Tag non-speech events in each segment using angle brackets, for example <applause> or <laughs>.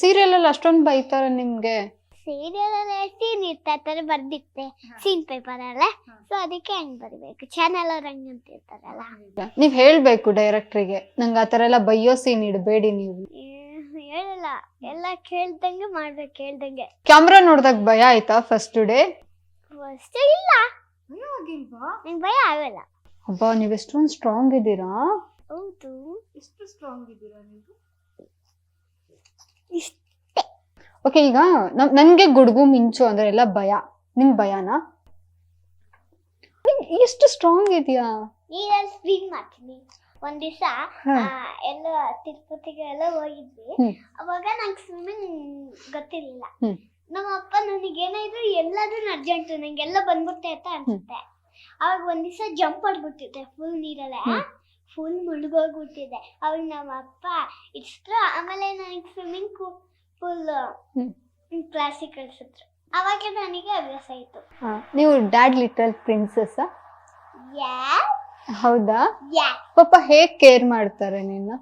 Serial ಅಲ್ಲಿ ಅಷ್ಟೊಂದು ಬೈತಾರೆ ನಿಮ್ಗೆ? ಸೀರಿಯಲ್ ಅಲ್ಲಿ ಸೀನ್ ಇರ್ತಾ ತರ ಬರ್ದಿತ್ತೆ ಸೀನ್ ಪೇಪರ್ ಅಲ್ಲ. ಸೊ ಅದಕ್ಕೆ ಹಂಗ್ ಬರಿಬೇಕು? ಚಾನಲ್ ಅವ್ರ ಹಂಗ್ ಅಂತ ಇರ್ತಾರಲ್ಲ ನೀವ್ ಹೇಳ್ಬೇಕು ಡೈರೆಕ್ಟ್ರಿಗೆ ನಂಗೆ ಆತರ ಎಲ್ಲ ಬೈಯೋ ಸೀನ್ ಇಡಬೇಡಿ ನೀವು. ಹೇಳಲ್ಲ. ಎಲ್ಲ ಕೇಳ್ದಂಗೆ ಮಾಡ್ಬೇಕು ಕೇಳ್ದಂಗೆ. ಕ್ಯಾಮ್ರಾ ನೋಡ್ದಾಗ ಭಯ ಆಯ್ತಾ ಫಸ್ಟ್ ಡೇ ಫಸ್ಟ್ ಇಲ್ಲ. ನಂಗೆ ಭಯ ಆಗಲ್ಲ. ಅಬ್ಬಾ ನೀವು ಎಷ್ಟೊಂದು ಸ್ಟ್ರಾಂಗ್ ಇದ್ದೀರಾ? ಹೌದು. ಎಷ್ಟು ಸ್ಟ್ರಾಂಗ್ ಇದ್ದೀರಾ ನೀವು? ಇಷ್ಟ. ಓಕೆ ಈಗ ನಮ್ ನನ್ಗೆ ಗುಡುಗು ಮಿಂಚು ಅಂದ್ರೆ ಎಲ್ಲ ಭಯ. ನಿನ್ ಭಯನಾ? ನಿಂಗ್ ಎಷ್ಟು ಸ್ಟ್ರಾಂಗ್ ಇದೆಯಾ? ಈಗ ಸ್ವಿಮ್ ಮಾಡ್ತೀನಿ. ಒಂದ್ ದಿವಸ ಹಾ. ಎಲ್ಲ ತಿರುಪತಿಗೆ ಎಲ್ಲ ಹೋಗಿದ್ವಿ. ಹ್ಮ್. ಅವಾಗ ನಂಗೆ ಸ್ವಿಮ್ಮಿಂಗ್ ಗೊತ್ತಿರ್ಲಿಲ್ಲ. ಹ್ಮ್. ನಮ್ಮ ಅಪ್ಪ ನನಗೆ ಏನಾದ್ರು ಎಲ್ಲಾದ್ರೂ ಅರ್ಜೆಂಟ್ ನಂಗೆಲ್ಲ ಬಂದ್ಬಿಟ್ಟೆ ಅಂತ ಅನ್ಸುತ್ತೆ. ಅವಾಗ ಒಂದ್ ದಿವಸ ಜಂಪ್ ಮಾಡ್ಬಿಟ್ಟಿದ್ದೆ ಫುಲ್ ನೀರಲ್ಲೇ. ಹ್ಮ್. ಫುಲ್ ಮುಳುಗೋಗ್ಬಿಟ್ಟಿದೆ. ಅವ್ರು ನಮ್ಮ ಅಪ್ಪ ಇಷ್ಟು ಆಮೇಲೆ ನನಗೆ ಸ್ವಿಮ್ಮಿಂಗ್ ಫುಲ್. ಕ್ಲಾಸಿಗೆ ಕಳ್ಸಿದ್ರು. ಅವಾಗ ನನಗೆ ಅಭ್ಯಾಸ ಆಯ್ತು ಹಾ, ನೀವು ಡ್ಯಾಡ್ ಲಿಟಲ್ ಪ್ರಿನ್ಸಸ್ ಯಾ? ಹೌದಾ? ಯಾ. ಪಾಪ ಹೇಗ್ ಕೇರ್ ಮಾಡ್ತಾರೆ ನಿನ್ನ?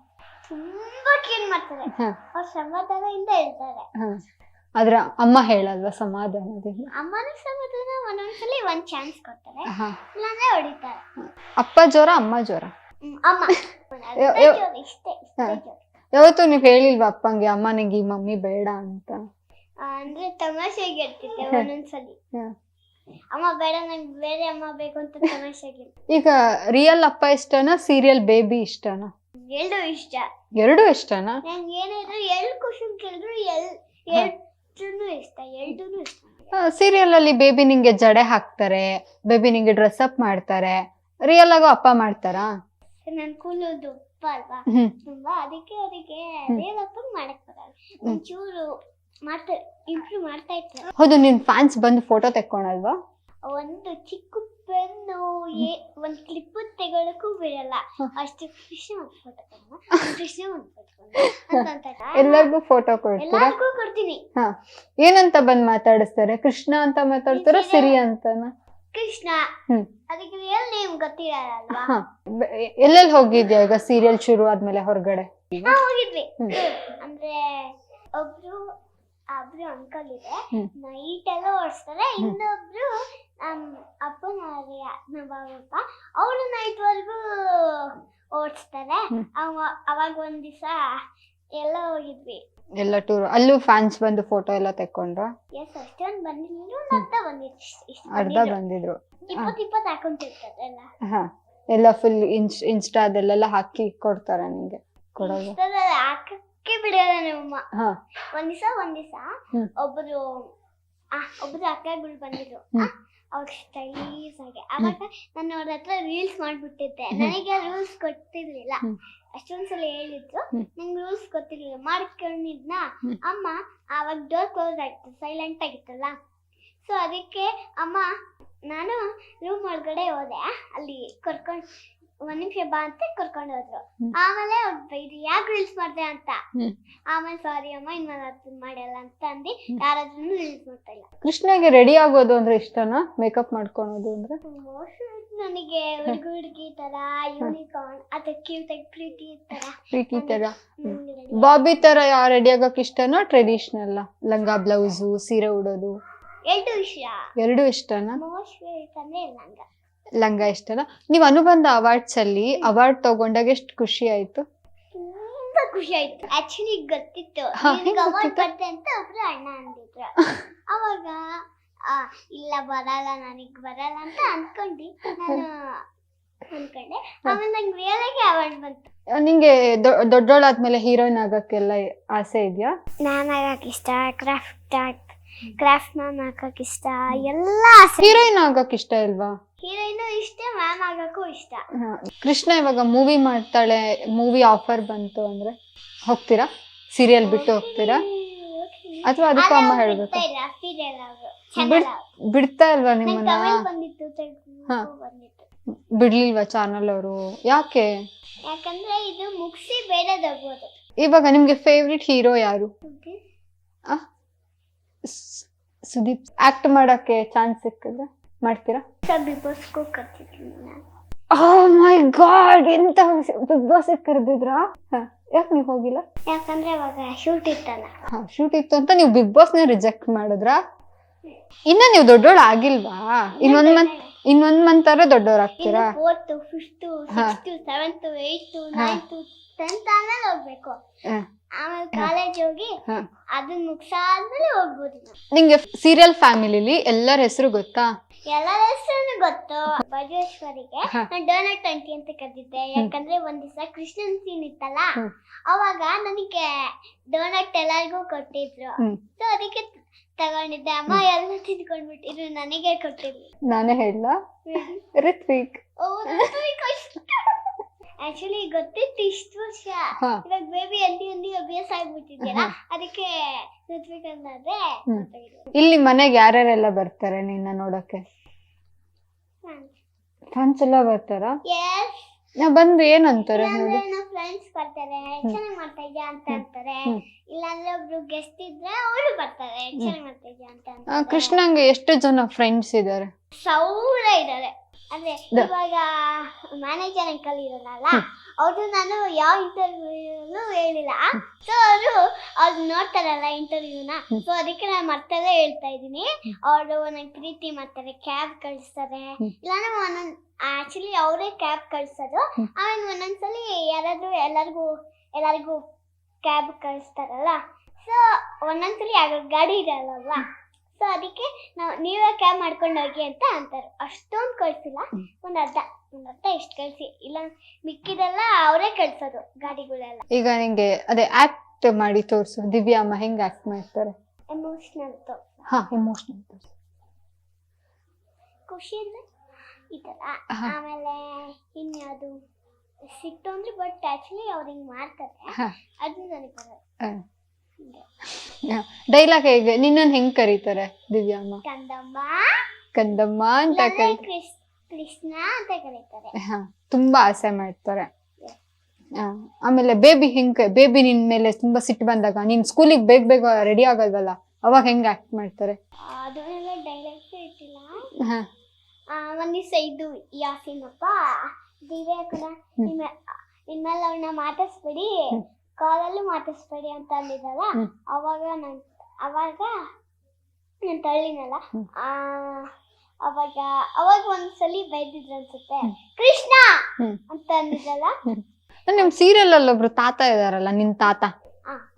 ತುಂಬಾ ಕೇರ್ ಮಾಡ್ತಾರೆ. ಹ, ಅವ್ರು ಸಮಾಧಾನದಿಂದ ಹೇಳ್ತಾರೆ. ಹ. ಆದ್ರೆ ಅಮ್ಮ ಹೇಳಲ್ವಾ ಸಮಾಧಾನದಿಂದ? ಅಮ್ಮನ ಸಮಾಧಾನ ಒಂದೊಂದ್ಸಲಿ ಒಂದ್ ಚಾನ್ಸ್ ಕೊಡ್ತಾರೆ. ಹ. ಇಲ್ಲಾಂದ್ರೆ ಹೊಡಿತಾರೆ. ಅಪ್ಪ ಜ್ವರ ಅಮ್ಮ ಜ್ವರ? <laughs> ಯಾವತ್ತೂ ನೀವ್ ಹೇಳಿಲ್ವಾ ಅಪ್ಪಂಗೆ ಅಮ್ಮ ನಂಗೆ ಈ ಮಮ್ಮಿ ಬೇಡ ಅಂತ? ಅಂದ್ರೆ ತಮಾಷೆಗೆ ಇರ್ತಿದ್ದೆ. ಒಂದೊಂದ್ಸಲಿ. ಅಮ್ಮ ಬೇಡ ನಂಗೆ ಬೇರೆ ಅಮ್ಮ ಬೇಕು ಅಂತ ತಮಾಷೆಗೆ ಈಗ ರಿಯಲ್ ಅಪ್ಪ ಇಷ್ಟನಾ ಸೀರಿಯಲ್ ಬೇಬಿ ಇಷ್ಟನಾ? ಎರಡು ಇಷ್ಟ. ಎರಡು ಇಷ್ಟನಾ? ನಂಗೆ ಏನಿದ್ರು ಎಲ್ ಕ್ವಶನ್ ಕೇಳಿದ್ರು ಎಲ್ ಎರಡೂ ಇಷ್ಟ ಎರಡೂ ಇಷ್ಟ. ಸೀರಿಯಲ್ ಅಲ್ಲಿ ಬೇಬಿ ನಿಂಗೆ ಜಡೆ ಹಾಕ್ತಾರೆ ಬೇಬಿ ನಿಂಗೆ ಡ್ರೆಸ್ ಅಪ್ ಮಾಡ್ತಾರೆ ರಿಯಲ್ ಆಗೋ ಅಪ್ಪ ಮಾಡ್ತಾರಾ? ನನ್ ಕೂಲು ದಪ್ಪ ಅಲ್ವಾ? ತುಂಬಾ ಅದಕ್ಕೆ ಅವರಿಗೆ. ಅದೇನಪ್ಪ ಮಾಡಕ್ ಬರಲ್ಲ. ಒಂಚೂರು ಮಾಡ್ತಾ ಇಂಪ್ರೂವ್ ಮಾಡ್ತಾ ಇರ್ತಾರೆ ಹೌದು ನಿನ್ ಫ್ಯಾನ್ಸ್ ಬಂದು ಫೋಟೋ ತೆಕ್ಕೊಳಲ್ವಾ? ಒಂದು ಚಿಕ್ಕ ಪೆನ್ನು ಒಂದ್ ಕ್ಲಿಪ್ ತೆಗೊಳಕ್ಕೂ ಬಿಡಲ್ಲ. ಅಷ್ಟು ಖುಷಿ ಒಂದ್ ಫೋಟೋ ಕೃಷ್ಣ ಒಂದ್ ಫೋಟೋ ಎಲ್ಲರಿಗೂ ಫೋಟೋ ಕೊಡ್ತೀರಾ? ಎಲ್ಲರಿಗೂ ಕೊಡ್ತೀನಿ. ಹಾ. ಏನಂತ ಬಂದ್ ಮಾತಾಡಿಸ್ತಾರೆ? ಕೃಷ್ಣ ಅಂತ ಮಾತಾಡ್ತಾರ? ಸಿರಿ ಅಂತನಾ? ಕೃಷ್ಣ. ಅದಕ್ಕೆ ರಿಯಲ್ ನೇಮ್ ಗೊತ್ತಿರಲ್ಲ ಎಲ್ಲೆಲ್ಲಿ ಹೋಗಿದ್ಯಾ ಈಗ ಸೀರಿಯಲ್ ಶುರು ಆದ್ಮೇಲೆ ಹೊರಗಡೆ? ಹೋಗಿದ್ವಿ. ಅಂದ್ರೆ ಒಬ್ರು ಒಬ್ರು ಅಂಕಲ್ ಇದೆ. ನೈಟ್ ಎಲ್ಲ ಓಡಿಸ್ತಾರೆ. ಇನ್ನೊಬ್ರು ನಮ್ ಅಪ್ಪನ ನಮ್ಮ ಅವರು ನೈಟ್ ವರ್ಗು ಓಡಿಸ್ತಾರೆ. ಅವಾಗ ಒಂದ್ ದಿವಸ ಎಲ್ಲ ಹೋಗಿದ್ವಿ. ಎಲ್ಲ ಟೂರ್ ಅಲ್ಲೂ ಫ್ಯಾನ್ಸ್ ಬಂದು ಫೋಟೋ ಎಲ್ಲ ತೆಕ್ಕೊಂಡ್ರ? ಎಸ್ ಅಷ್ಟೊಂದು ಬಂದಿದ್ರು ಅರ್ಧ ಇಷ್ಟ್ ಅರ್ಧ ಬಂದಿದ್ರು. ಬಂದಿದ್ರು. ಇಪ್ಪತ್ತು ಇಪ್ಪತ್ತು ಹಾಕೊಂತಿರ್ತಾರೆ ಎಲ್ಲ ಹಾ ಎಲ್ಲ ಫುಲ್ ಇನ್ಸ್ ಇನ್ಸ್ಟಾದಲ್ಲೆಲ್ಲ ಹಾಕಿ ಕೊಡ್ತಾರೆ ನಿಂಗೆ? ಕೊಡೋದು? ಇನ್ಸ್ಟಾದಲ್ಲಿ ಹಾಕಕ್ಕೆ ಬಿಡಲ್ಲ ನಮ್ಮಮ್ಮ ಹಾ. ಒಂದ್ ದಿವಸ ಒಂದ್ ದಿವಸ. ಒಬ್ರು ಆ ಒಬ್ರು ಅಕ್ಕಗಳು ಬಂದಿದ್ರು. ಅವ್ರ ಸ್ಟೈಲೀಸ್ ಆಗಿ ಅವಾಗ ನಾನು ಅವ್ರ ಹತ್ರ ರೀಲ್ಸ್ ಮಾಡ್ಬಿಟ್ಟಿದ್ದೆ. ನನಗೆ ರೂಲ್ಸ್ ಗೊತ್ತಿರ್ಲಿಲ್ಲ. ಅಷ್ಟೊಂದ್ ಅಷ್ಟೊಂದ್ಸಲ ಹೇಳಿದ್ರು. ನಂಗೆ ರೂಲ್ಸ್ ಗೊತ್ತಿರ್ಲಿಲ್ಲ. ಮಾಡ್ಕೊಂಡಿದ್ನ. ಅಮ್ಮ ಆವಾಗ ಡೋರ್ ಕ್ಲೋಸ್ ಆಗಿತ್ತು ಸೈಲೆಂಟ್ ಆಗಿತ್ತಲ್ಲ. ಸೊ ಅದಕ್ಕೆ ಅಮ್ಮ ನಾನು ರೂಮ್ ಒಳಗಡೆ ಹೋದೆ ಅಲ್ಲಿ ಕರ್ಕೊಂಡ್ ಒಂದ್ ನಿಮಿಷ ಬಾ ಅಂತ ಕರ್ಕೊಂಡು ಹೋದ್ರು. ಆಮೇಲೆ ಇದು ಯಾಕೆ ರೀಲ್ಸ್ ಮಾಡ್ದೆ ಅಂತ? ಆಮೇಲೆ ಸಾರಿ ಅಮ್ಮ ಇನ್ಮೇಲೆ ಅದು ಮಾಡಲ್ಲ ಅಂತ ಅಂದಿ. ಯಾರಾದ್ರೂ ರೀಲ್ಸ್ ಮಾಡ್ತಾ ಇಲ್ಲ. ಕೃಷ್ಣಗೆ ರೆಡಿ ಆಗೋದು ಅಂದ್ರೆ ಇಷ್ಟನಾ? ಮೇಕಪ್ ಮಾಡ್ಕೊಳೋದು ಅಂದ್ರೆ? ನನಗೆ ಹುಡುಗ ಹುಡುಗಿ ತರ ಯೂನಿಕಾರ್ನ್ ಕ್ಯೂಟ್ ಆಗಿ ಪ್ರೀತಿ ತರ. ಪ್ರೀತಿ ತರ. ಬಾಬಿ ತರ ರೆಡಿ ಆಗಕ್ ಇಷ್ಟನಾ? ಟ್ರೆಡಿಷನಲ್ ಲಂಗ ಬ್ಲೌಸ್ ಸೀರೆ ಉಡೋದು? ಎರಡು ಇಷ್ಟ? ಎರಡು ಇಷ್ಟನಾ? ಮೋಸ್ಟ್ ಅಂದ್ರೆ ಲಂಗ ಲಂಗ ಇಷ್ಟನ ನೀವು ಅನುಬಂಧ ಅವಾರ್ಡ್ಸ್ ಅಲ್ಲಿ ಅವಾರ್ಡ್ ತಗೊಂಡಾಗ ಎಷ್ಟು ಖುಷಿ ಆಯ್ತು? ತುಂಬಾ ಖುಷಿ ಆಯ್ತು. ಆಕ್ಚುಲಿ ಗೊತ್ತಿತ್ತು. ಹಾ, ನಿನಗೆ ಹೆಂಗ್ ಅವಾರ್ಡ್ ಗೊತ್ತಿತ್ತು? ಬರ್ತೆ ಅಂತ ಒಬ್ರು ಅಣ್ಣ ಅಂದಿದ್ರು. ಅವಾಗ ಆ, ಇಲ್ಲ ಬರಲ್ಲ ನನಗ್ ಬರಲ್ಲ ಅಂತ ಅನ್ಕೊಂಡಿ. ನಾನು ಅನ್ಕೊಂಡೆ. ಆಮೇಲೆ ನಂಗೆ ರಿಯಲ್ ಅವಾರ್ಡ್ ಬಂತು. ನಿಂಗೆ ದೊ- ದೊಡ್ಡೋಳಾದ್ಮೇಲೆ ಹೀರೋಯಿನ್ ಆಗಕ್ಕೆಲ್ಲ ಆಸೆ ಇದೆಯಾ? ನಾನು ಆಗಕ್ಕೆ ಇಷ್ಟ ಕ್ರಾಫ್ಟ್ ಕ್ರಾಫ್ಟ್ ಮ್ಯಾಮ್ ಹಾಕಕ್ ಇಷ್ಟ ಎಲ್ಲ ಹೀರೋಯಿನ್ ಆಗಕ್ ಇಷ್ಟ ಇಲ್ವಾ? ಹೀರೋಯಿನ್ ಇಷ್ಟ ಮ್ಯಾಮ್ ಆಗಕ್ಕೂ ಇಷ್ಟ. ಹಾ. ಕೃಷ್ಣ ಇವಾಗ ಮೂವಿ ಮಾಡ್ತಾಳೆ ಮೂವಿ ಆಫರ್ ಬಂತು ಅಂದ್ರೆ ಹೋಗ್ತೀರಾ? ಸೀರಿಯಲ್ ಬಿಟ್ಟು ಹೋಗ್ತೀರಾ? ಅಥವಾ ಅದಕ್ಕೂ ಅಮ್ಮ ಹೇಳ್ಬೇಕು? ಸೀರಿಯಲ್ ಅವರು ಬಿಡ್- ಬಿಡ್ತಾ ಇಲ್ವಾ ನಿಮ್ಮ ನಿಮ್ಮನ್ನ? ತಮಿಳ್ ಬಂದಿತ್ತು ಹಾ. ತೆಲುಗು ಬಂದಿತ್ತು. ಬಿಡ್ಲಿಲ್ವಾ ಚಾನಲ್ ಅವರು? ಯಾಕೆ? ಯಾಕಂದ್ರೆ ಇದು ಮುಗಿಸಿ ಬೇರೆದೋಗ್ಬೋದು ಇವಾಗ ನಿಮ್ಗೆ ಫೇವ್ರೆಟ್ ಹೀರೋ ಯಾರು? ಆ? ಸುದೀಪ್ ಆಕ್ಟ್ ಮಾಡೋಕೆ ಚಾನ್ಸ್ ಸಿಕ್ಕಿದ್ರೆ ಮಾಡ್ತೀರಾ? ಬಿಗ್ ಬಾಸ್ ಮೈ ಗಾಡ್ ಎಂತ ಬಿಗ್ ಬಾಸ್ ಕರೆದಿದ್ರ? ಯಾಕೆ ನೀವು ಹೋಗಿಲ್ಲ? ಯಾಕಂದ್ರೆ ಅವಾಗ ಶೂಟ್ ಇತ್ತಲ್ಲ. ಹಾ ಶೂಟ್ ಇತ್ತು ಅಂತ ನೀವು ಬಿಗ್ ಬಾಸ್ನ ರಿಜೆಕ್ಟ್ ಮಾಡಿದ್ರಾ? ಇನ್ನ ನೀವು ದೊಡ್ಡವಳು ಆಗಿಲ್ವಾ? ಇನ್ನೊಂದ್ ಮಂತ್ ಇನ್ನೊಂದ್ ಮಂತ್ ಆದ್ರೆ ದೊಡ್ಡವ್ರ ಆಗ್ತೀರಾ? Fourth fifth. Sixth seventh eighth ninth tenth ಹೋಗ್ಬೇಕು. ಆಮೇಲೆ ಕಾಲೇಜ್ ಹೋಗಿ. ಅದನ್ನ ಮುಗ್ಸಾದ್ಮೇಲೆ ಹೋಗ್ಬೋದು. ನಿಂಗೆ ಸೀರಿಯಲ್ ಫ್ಯಾಮಿಲಿಲಿ ಎಲ್ಲರ ಹೆಸರು ಗೊತ್ತಾ? ಎಲ್ಲರ ಹೆಸರು ಗೊತ್ತು. ಬಜೇಶ್ವರಿಗೆ ಡೋನಟ್ ಅಂಟಿ ಅಂತ ಕರೆದಿದ್ದೆ. ಯಾಕಂದ್ರೆ ಒಂದ್ ದಿವಸ ಕೃಷ್ಣನ್ ಸೀನ್ ಇತ್ತಲ್ಲ. ಅವಾಗ ನನಗೆ ಡೋನಟ್ ಎಲ್ಲರಿಗೂ ಕೊಟ್ಟಿದ್ರು. ಸೊ ಅದಕ್ಕೆ ತಗೊಂಡಿದ್ದೆ. ಅಮ್ಮ ಎಲ್ಲ ತಿಂದ್ಕೊಂಡ್ಬಿಟ್ಟಿದ್ರು ನನಗೆ ಕೊಟ್ಟಿದ್ರು ನಾನೇ ಹೇಳ ರಿತ್ವಿಕ್ ಆಕ್ಚುಲಿ ಗೊತ್ತಿತ್ತು ಇಷ್ಟು ವರ್ಷ. ಹಾ. ಇವಾಗ ಬೇಬಿ ಅಲ್ಲಿ ಅಲ್ಲಿ ಅಭ್ಯಾಸ ಆಗ್ಬಿಟ್ಟಿದ್ಯಲ್ಲ ಅದಕ್ಕೆ ಹ್ಮ್. ಇಲ್ಲಿ ಮನೆಗೆ ಯಾರ್ಯಾರೆಲ್ಲ ಬರ್ತಾರೆ ನಿನ್ನ ನೋಡಕ್ಕೆ? ಫ್ರೆಂಡ್ಸ್ ಎಲ್ಲ ಬರ್ತಾರ? ಎಸ್ ನಾ ಬಂದು ಏನಂತಾರೆ ನೋಡಿ. ಇಲ್ಲಾಂದ್ರೆ ನಮ್ಮ ಫ್ರೆಂಡ್ಸ್ ಬರ್ತಾರೆ ಚೆನ್ನಾಗಿ ಮಾಡ್ತಾ ಇದ್ಯಾ ಅಂತ ಅಂತಾರೆ. ಹ್ಮ್. ಇಲ್ಲಾಂದ್ರೆ ಒಬ್ರು ಗೆಸ್ಟ್ ಇದ್ರೆ ಅವರು ಬರ್ತಾರೆ. ಚೆನ್ನಾಗಿ ಮಾಡ್ತಾ ಇದ್ಯಾ ಅಂತ ಆ, ಅಂತಾರೆ. ಕೃಷ್ಣಂಗೆ ಎಷ್ಟು ಜನ ಫ್ರೆಂಡ್ಸ್ ಇದ್ದಾರೆ ಸೌರ ಇದ್ದಾರೆ ಅಂದ್ರೆ ಇವಾಗ ಮ್ಯಾನೇಜರ್ ಅಂಕಲ್ ಇರಲ್ಲ ಅವ್ರು ನಾನು ಯಾವ ಇಂಟರ್ವ್ಯೂನು ಹೇಳಿಲ್ಲ. ಸೊ ಅವರು ಅವ್ರು ನೋಡ್ತಾರಲ್ಲ ಇಂಟರ್ವ್ಯೂನ ಸೊ ಅದಕ್ಕೆ ನಾನು ಮರ್ತದೇ ಹೇಳ್ತಾ ಇದ್ದೀನಿ. ಅವರು ನಂಗೆ ಪ್ರೀತಿ ಮಾಡ್ತಾರೆ ಕ್ಯಾಬ್ ಕಳಿಸ್ತಾರೆ. ಇಲ್ಲಾಂದ್ರೆ ಒಂದೊಂದ್ ಆಕ್ಚುಲಿ ಅವರೇ ಕ್ಯಾಬ್ ಕಳಿಸೋದು. ಆಮೇಲೆ ಒಂದೊಂದ್ಸಲಿ ಯಾರಾದ್ರೂ ಎಲ್ಲರಿಗೂ ಎಲ್ಲರಿಗೂ ಕ್ಯಾಬ್ ಕಳಿಸ್ತಾರಲ್ಲ. ಸೊ ಒಂದೊಂದ್ಸಲಿ ಯಾರು ಗಾಡಿ ಇರಲ್ಲಲ್ವಾ ಸೊ ಅದಕ್ಕೆ ನಾವು ನೀವೇ ಕ್ಯಾಬ್ ಮಾಡ್ಕೊಂಡು ಹೋಗಿ ಅಂತ ಅಂತಾರೆ. ಅಷ್ಟೊಂದು ಕಳ್ಸಿಲ್ಲ. ಒಂದು ಅರ್ಧ ಒಂದು ಅರ್ಧ ಇಷ್ಟು ಕಳಿಸಿ. ಇಲ್ಲ ಮಿಕ್ಕಿದೆಲ್ಲ ಅವರೇ ಕಳ್ಸೋದು ಗಾಡಿಗಳೆಲ್ಲ. ಈಗ ನಿಂಗೆ ಅದೇ ಆಕ್ಟ್ ಮಾಡಿ ತೋರಿಸು. ದಿವ್ಯಾ ಅಮ್ಮ ಹೆಂಗ್ ಆಕ್ಟ್ ಮಾಡ್ತಾರೆ? ಎಮೋಷ್ನಲ್ ಹಾ ಎಮೋಷನಲ್ ತೋರಿಸು. ಖುಷಿ ಅಂದರೆ ಈ ಥರ. ಆಮೇಲೆ ಇನ್ಯಾವುದು ಸಿಕ್ತು ಅಂದ್ರೆ ಬಟ್ ಆಕ್ಚುಲಿ ಅವ್ರು ಹಿಂಗೆ ಮಾಡ್ತಾರೆ. ಅದನ್ನ ಅದು ನನಗೆ ಬರಲ್ಲ. ಡೈಲಾಗ್ ಹೇಗೆ? ನಿನ್ನನ್ ಹೆಂಗ್ ಕರೀತಾರೆ ದಿವ್ಯಾಮ್ಮ? ಕಂದಮ್ಮ. ಕಂದಮ್ಮ ಅಂತ ಇಲ್ಲಾಂದ್ರೆ ಕರೀತಾರೆ. ಕೃಷ್ಣ ಕೃಷ್ಣ ಅಂತ ಕರೀತಾರೆ. ಹಾ ತುಂಬಾ ಆಸೆ ಮಾಡ್ತಾರೆ. ಆ, ಆಮೇಲೆ ಬೇಬಿ ಹೆಂಗ್ ಬೇಬಿ ನಿನ್ ಮೇಲೆ ತುಂಬಾ ಸಿಟ್ಟು ಬಂದಾಗ ನಿನ್ ಸ್ಕೂಲಿಗೆ ಬೇಗ ಬೇಗ ರೆಡಿ ಆಗಲ್ವಲ್ಲ ಅವಾಗ ಹೆಂಗ್ ಆಕ್ಟ್ ಮಾಡ್ತಾರೆ? ಅದನ್ನೆಲ್ಲ ಡೈಲಾಗ್ಸ್ ಇಟ್ಟಿಲ್ಲ. ಹಾ. ಆ, ಒಂದ್ ದಿವಸ ಇದು ಯಾಸಿನಪ್ಪ ದಿವ್ಯ ಕೂಡ ನಿಮ್ಮ ಇನ್ಮೇಲೆ ಅವ್ನ ಮಾತಾಡ್ಸ್ಬೇಡಿ. ಕಾಲಲ್ಲೂ ಮಾತಾಡಿಸ್ಬೇಡಿ ಅಂತ ಅಂದಿದ್ದಲ್ಲ? ಅವಾಗ ನನ್ ಅವಾಗ ನಾನು ತಳ್ಳಿನಲ್ಲ? ಆ ಅವಾಗ ಅವಾಗ ಒಂದ್ಸಲಿ ಬೈದಿದ್ರು ಅನ್ಸುತ್ತೆ. ಕೃಷ್ಣ. ಅಂತ ಅಂದಿದ್ದಲ್ಲ? ನಿಮ್ ಸೀರಿಯಲ್ ಅಲ್ಲಿ ಒಬ್ರು ತಾತ ಇದಾರಲ್ಲ ನಿನ್ ತಾತ.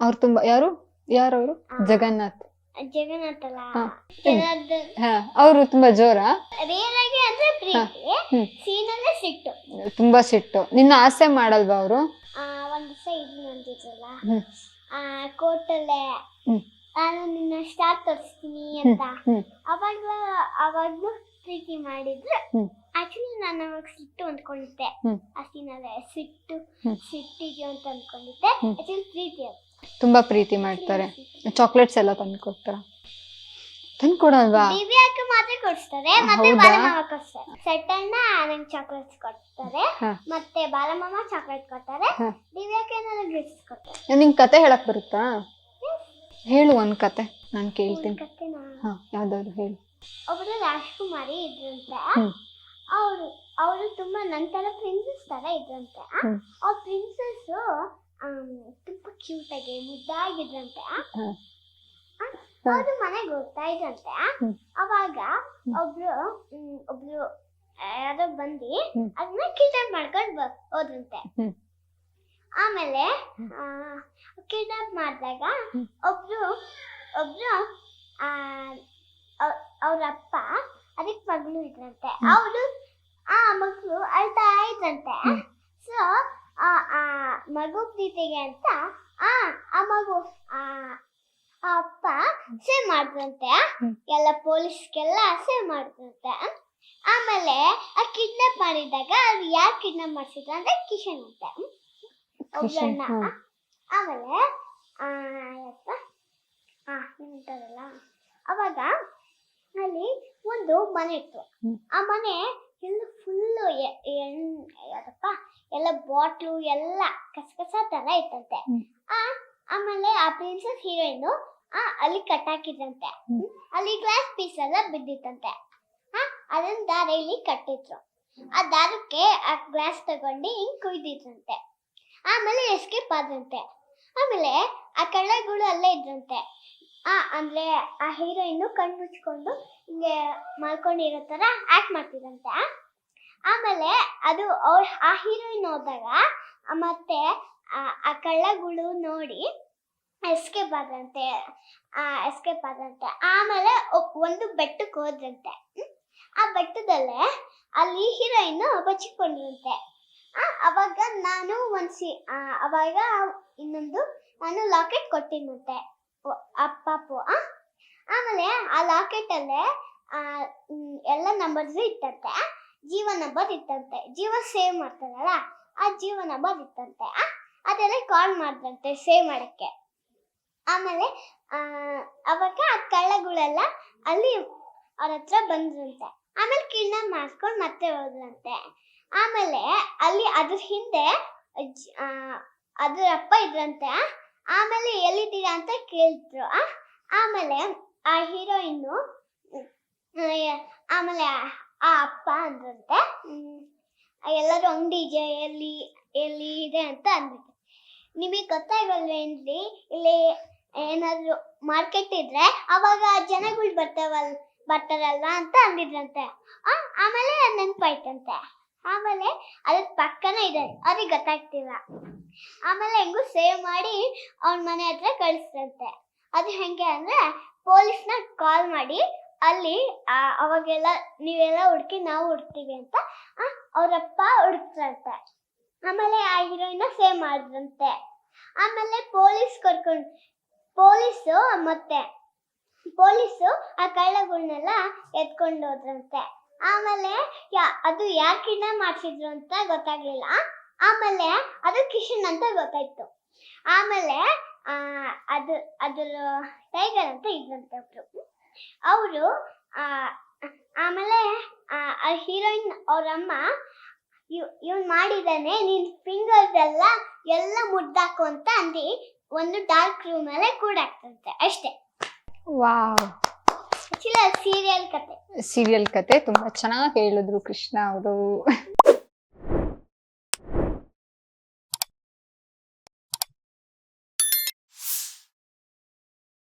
ಅವ್ರು ತುಂಬಾ ಯಾರು? ಯಾರವ್ರು? ಜಗನ್ನಾಥ್. ಜಗನ್ನಾಥ್ ಅಲ್ಲ? ಹಾ. ಅವರು ತುಂಬಾ ಜೋರ? ರಿಯಲ್ ಆಗಿ ಅಂದ್ರೆ ಪ್ರೀತಿ ಸೀನ್ ಅಂದ್ರೆ ಸಿಟ್ಟು. ತುಂಬಾ ಸಿಟ್ಟು. ನಿನ್ನ ಆಸೆ ಮಾಡಲ್ವಾ ಅವರು? ಆ, ಒಂದ್ ದಿವಸ ಕೋರ್ಟಲ್ಲೇ ಹ್ಮ್. ನಾನು ನಿನ್ನ ಸ್ಟಾರ್ ತೋರಿಸ್ತೀನಿ ಅಂತ. ಅವಾಗ್ಲೂ ಅವಾಗ ಅವಾಗ್ಲೂ ಪ್ರೀತಿ ಮಾಡಿದ್ರು. ಆಕ್ಚುಲಿ ನಾನು ಅವಾಗ ಸಿಟ್ಟು ಅಂದ್ಕೊಂಡಿದ್ದೆ. ಆ ಸೀನಲ್ಲೇ ಸಿಟ್ಟು ಸಿಟ್ಟಿಗೆ ಅಂತ ಅಂದ್ಕೊಂಡಿದ್ದೆ. ಆಕ್ಚುಲಿ ಪ್ರೀತಿ ಅದು. ತುಂಬಾ ಪ್ರೀತಿ ಮಾಡ್ತಾರೆ. ಚಾಕ್ಲೇಟ್ಸ್ ಎಲ್ಲ ತಂದು ಕೊಡ್ತಾರ ತಂದು ಕೊಡಲ್ವಾ ದಿವ್ಯಾಕ್ಕೆ ಮಾತ್ರ ಕೊಡಿಸ್ತಾರೆ ಮತ್ತೆ ಹೌದಾ? ಬಾಲಮಾಮ ಕೊಡ್ತಾರೆ ಸೆಟ್ಟಣ್ಣ ನಂಗೆ ಚಾಕ್ಲೇಟ್ಸ್ ಕೊಡ್ತಾರೆ ಹಾ. ಮತ್ತೆ ಬಾಲಮಾಮ ಚಾಕ್ಲೇಟ್ ಕೊಡ್ತಾರೆ ಹಾ. ದಿವ್ಯಾಕ್ಕೆ ಏನಾದ್ರು ಗಿಫ್ಟ್ಸ್ ಕೊಡ್ತಾರೆ ನಿಂಗೆ ಕತೆ ಹೇಳಕ್ ಬರುತ್ತಾ ಹೇಳು ಒಂದ್ ಕತೆ ನಾನು ಕೇಳ್ತೀನಿ ಕಥೆನಾ? ಹಾ ಯಾವ್ದಾದ್ರು ಹೇಳು ಒಬ್ರು ರಾಜ್ಕುಮಾರಿ ಇದ್ರಂತೆ ಹ್ಮ್. ಅವರು ಅವರು ತುಂಬಾ ನಂತರ ಪ್ರಿನ್ಸಸ್ ತರ ಇದ್ರಂತೆ ಹ್ಮ್. ಆ ಪ್ರಿನ್ಸಸ್ ತುಂಬಾ ಕ್ಯೂಟ್ ಆಗಿ ಮುದ್ದಾಗಿದ್ರಂತೆ ಹ್ಮ್. ಅವ್ರು ಮನೆಗೆ ಹೋಗ್ತಾ ಇದ್ರಂತೆ. ಅವಾಗ ಒಬ್ರು ಒಬ್ರು ಯಾರೋ ಬಂದು. ಅದನ್ನ ಕಿಡ್ನಾಪ್ ಮಾಡ್ಕೊಂಡು ಹೋದ್ರಂತೆ. ಆಮೇಲೆ ಕಿಡ್ನಾಪ್ ಮಾಡಿದಾಗ. ಒಬ್ರು ಒಬ್ರು ಅವ್ರ ಅಪ್ಪ ಅದಕ್ಕೆ ಮಗಳು ಇದ್ರಂತೆ. ಅವಳು ಆ ಮಗಳು ಅಳ್ತಾ ಇದ್ರಂತೆ. ಸೊ ಮಗು ಪ್ರೀತಿಗೆ ಅಂತ ಆ ಆ ಮಗು ಆ ಅಪ್ಪ ಸೇವ್ ಮಾಡ್ತಂತೆ ಎಲ್ಲ ಪೊಲೀಸ್ಗೆಲ್ಲ ಸೇವ್ ಮಾಡಿದ್ರಂತೆ ಆಮೇಲೆ ಆ ಕಿಡ್ನಾಪ್ ಮಾಡಿದಾಗ ಅದು ಯಾರು ಕಿಡ್ನಾಪ್ ಮಾಡಿಸಿದ್ರು ಅಂದ್ರೆ ಕಿಶನ್ ಅಂತೆ. ಒಬ್ಬಣ್ಣ ಆಮೇಲೆ ಏನಂತಾರಲ್ಲ ಅವಾಗ ಅಲ್ಲಿ ಒಂದು ಮನೆ ಇತ್ತು. ಆ ಮನೆ ಎಲ್ಲ ಫುಲ್ಲು ಯಾರಪ್ಪ? ಎಲ್ಲ ಬಾಟ್ಲು ಎಲ್ಲ ಕಸಕಸ ತರ ಇತ್ತಂತೆ. ಆ ಆಮೇಲೆ ಆ ಪ್ರಿನ್ಸಸ್ ಹೀರೋಯಿನ್ ಆ ಅಲ್ಲಿ ಕಟ್ಟಾಕಿದ್ರಂತೆ. ಅಲ್ಲಿ ಗ್ಲಾಸ್ ಪೀಸ್ ಎಲ್ಲ ಬಿದ್ದಿತ್ತಂತೆ. ಆ ಅದನ್ನ ದಾರಿಯಲ್ಲಿ ಕಟ್ಟಿದ್ರು. ಆ ದಾರಕ್ಕೆ ಆ ಗ್ಲಾಸ್ ತಗೊಂಡು ಹಿಂಗ್ ಕುಯ್ದಿದ್ರಂತೆ. ಆಮೇಲೆ ಎಸ್ಕೇಪ್ ಆದ್ರಂತೆ. ಆಮೇಲೆ ಆ ಕಳ್ಳಗಳು ಅಲ್ಲೇ ಇದ್ರಂತೆ. ಆ ಅಂದ್ರೆ ಆ ಹೀರೋಯಿನ್ ಕಣ್ಣು ಮುಚ್ಕೊಂಡು ಹಿಂಗೆ ಮಲ್ಕೊಂಡಿರೋ ತರ ಆಕ್ಟ್ ಮಾಡ್ತಿದ್ರಂತೆ. ಆಮೇಲೆ ಅದು ಅವ್ರ ಆ ಹೀರೋಯಿನ್ ಹೋದಾಗ ಮತ್ತೆ ಆ ಕಳ್ಳಗಳು ನೋಡಿ ಎಸ್ಕೇಪ್ ಆ ಎಸ್ಕೇಪ್ ಆದ್ರಂತೆ ಆಮೇಲೆ ಒಂದು ಬೆಟ್ಟಕ್ಕೆ ಹೋದ್ರಂತೆ. ಆ ಬೆಟ್ಟದಲ್ಲೇ ಅಲ್ಲಿ ಹೀರೋಯಿನ್ ಬಚ್ಚಿಕೊಂಡ್ರಂತೆ ಅವಾಗ ನಾನು ಒಂದ್ಸಿ ಅವಾಗ ಇನ್ನೊಂದು ನಾನು ಲಾಕೆಟ್ ಕೊಟ್ಟಿನಂತೆ ಆ ಆಮೇಲೆ ಆ ಲಾಕೆಟ್ ಅಲ್ಲೇ ಆ, ಎಲ್ಲ ನಂಬರ್ಸ್ ಇತ್ತಂತೆ. ಜೀವ ನಂಬರ್ ಇತ್ತಂತೆ. ಜೀವ ಸೇವ್ ಮಾಡ್ತಾರಲ್ಲ ಆ ಜೀವ ನಂಬರ್ ಇತ್ತಂತೆ ಆ, ಅದೆಲ್ಲ ಕಾಲ್ ಮಾಡಿದಂತೆ ಸೇವ್ ಮಾಡಕ್ಕೆ. ಆಮೇಲೆ ಅವಾಗ ಆ ಕಳ್ಳಗಳೆಲ್ಲ ಅಲ್ಲಿ ಅವ್ರ ಹತ್ರ ಬಂದ್ರಂತೆ. ಆಮೇಲೆ ಕಿಡ್ನಾಪ್ ಮಾಡ್ಕೊಂಡು ಮತ್ತೆ ಹೋದ್ರಂತೆ. ಆಮೇಲೆ ಅಲ್ಲಿ ಅದ್ರ ಹಿಂದೆ ಅದ್ರ ಅಪ್ಪ ಇದ್ರಂತೆ. ಆಮೇಲೆ ಎಲ್ಲಿದ್ದೀರಾ ಅಂತ ಕೇಳಿದ್ರು. ಆಮೇಲೆ ಆ ಹೀರೋಯಿನ್ನು ಆಮೇಲೆ ಆ- ಅಪ್ಪ ಅಂದ್ರಂತೆ. ಎಲ್ಲರೂ ಅಂಗಡಿ ಇದೆ ಎಲ್ಲಿ ಎಲ್ಲಿ ಇದೆ ಅಂತ ಅಂದ್ಬಿಟ್ಟು ನಿಮಗೆ ಗೊತ್ತಾಗಲ್ವೇನ್ರಿ ಇಲ್ಲಿ ಏನಾದ್ರು ಮಾರ್ಕೆಟ್ ಇದ್ರೆ ಅವಾಗ ಜನಗಳು ಬರ್ತಾವಲ್, ಬರ್ತಾರಲ್ವ ಅಂತ ಅಂದಿದ್ರಂತೆ. ಆಮೇಲೆ ನೆನಪಾಯ್ತಂತೆ. ಆಮೇಲೆ ಅದ್ರ ಪಕ್ಕನೇ ಇದೆ. ಅವ್ರಿಗೆ ಗೊತ್ತಾಗ್ತಿಲ್ಲ. ಆಮೇಲೆ ಹೆಂಗು ಸೇವ್ ಮಾಡಿ ಅವ್ನ ಮನೆ ಹತ್ರ ಕಳಿಸ್ತಂತೆ ಅದು ಹೆಂಗೆ ಅಂದ್ರೆ ಪೊಲೀಸ್ನ ಕಾಲ್ ಮಾಡಿ ಅಲ್ಲಿ ಅವಾಗೆಲ್ಲ ನೀವೆಲ್ಲ ಹುಡುಕಿ ನಾವು ಹುಡ್ತೀವಿ ಅಂತ ಅವರಪ್ಪ ಹುಡುಕ್ತಂತೆ ಆಮೇಲೆ ಆ ಹೀರೋಯಿನ ಸೇವ್ ಮಾಡಿದ್ರಂತೆ ಆಮೇಲೆ ಪೊಲೀಸ್ ಕರ್ಕೊಂಡು ಪೊಲೀಸು ಮತ್ತೆ ಪೊಲೀಸು ಆ ಕಳ್ಳಗಳನ್ನೆಲ್ಲ ಎತ್ಕೊಂಡು ಹೋದ್ರಂತೆ. ಆಮೇಲೆ ಅದು ಯಾರ್ ಕಿಡ್ನಾಪ್ ಮಾಡ್ಸಿದ್ರು ಅಂತ ಗೊತ್ತಾಗ್ಲಿಲ್ಲ. ಆಮೇಲೆ ಅದು ಕಿಶನ್ ಅಂತ ಗೊತ್ತಾಯ್ತು. ಆಮೇಲೆ ಅದು ಅದ್ರ ಟೈಗರ್ ಅಂತ ಇದ್ರಂತೆ ಒಬ್ರು ಅವರು ಆಮೇಲೆ, ಆ ಹೀರೋಯಿನ್ ಅವರಮ್ಮ ಇವ್ನ್ ಮಾಡಿದಾನೆ ನಿನ್ ಫಿಂಗರ್ ಎಲ್ಲ ಎಲ್ಲ ಮುದ್ದಾಕು ಅಂತ ಅಂದಿ. ಒಂದು ಡಾರ್ಕ್ ರೂಮ್ ಅಲ್ಲೇ ಕೂಡಾಕ್ತಂತೆ ಅಷ್ಟೇ. ವಾವ್. ಸೀರಿಯಲ್ ಕತೆ. ಸೀರಿಯಲ್ ಕತೆ ತುಂಬಾ ಚೆನ್ನಾಗಿ ಹೇಳಿದ್ರು ಕೃಷ್ಣ ಅವರು.